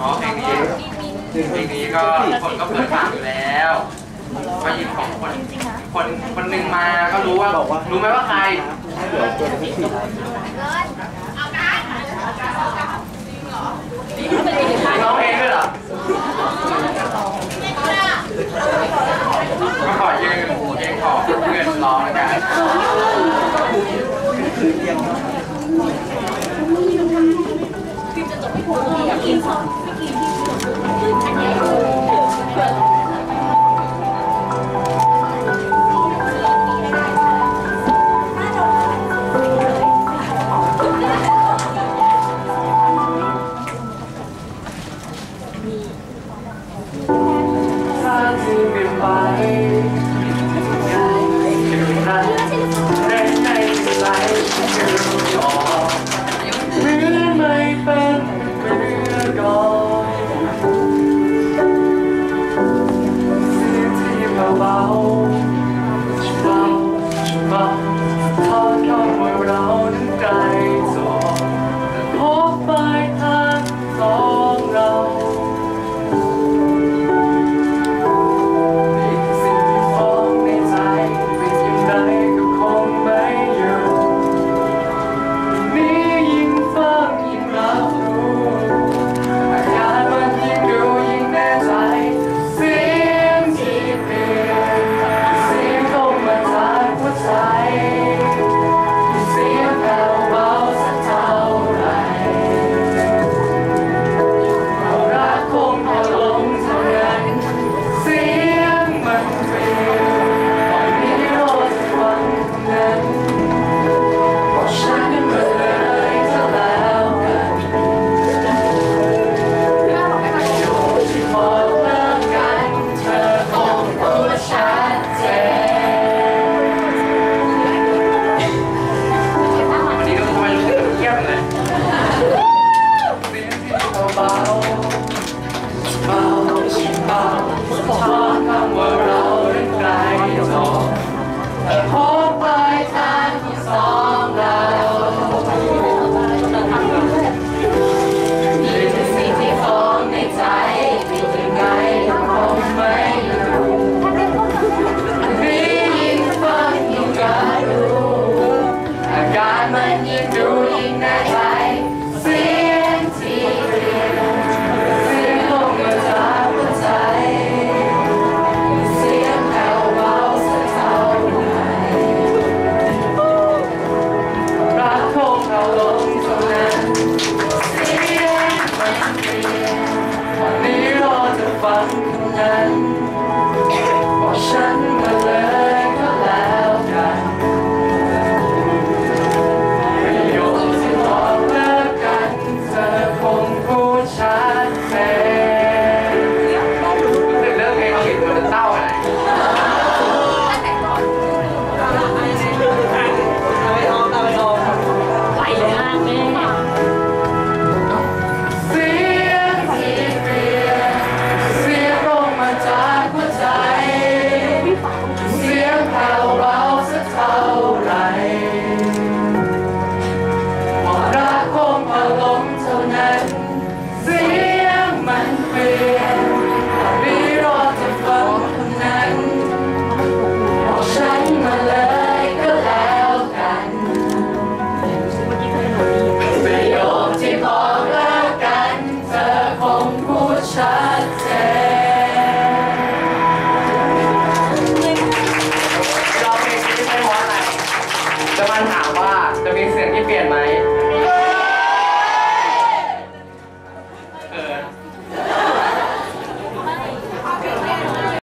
อ๋อเพลงนี้เพลงนี้ก็คนก็เปิดปากอยู่แล้วมาหยิบของคนคนคนหนึ่งมาก็รู้ว่ารู้ไหมว่าใครร้องเพลงด้วยเหรอก็ขอยืนยืนขอเพื่อนร้องแล้วกัน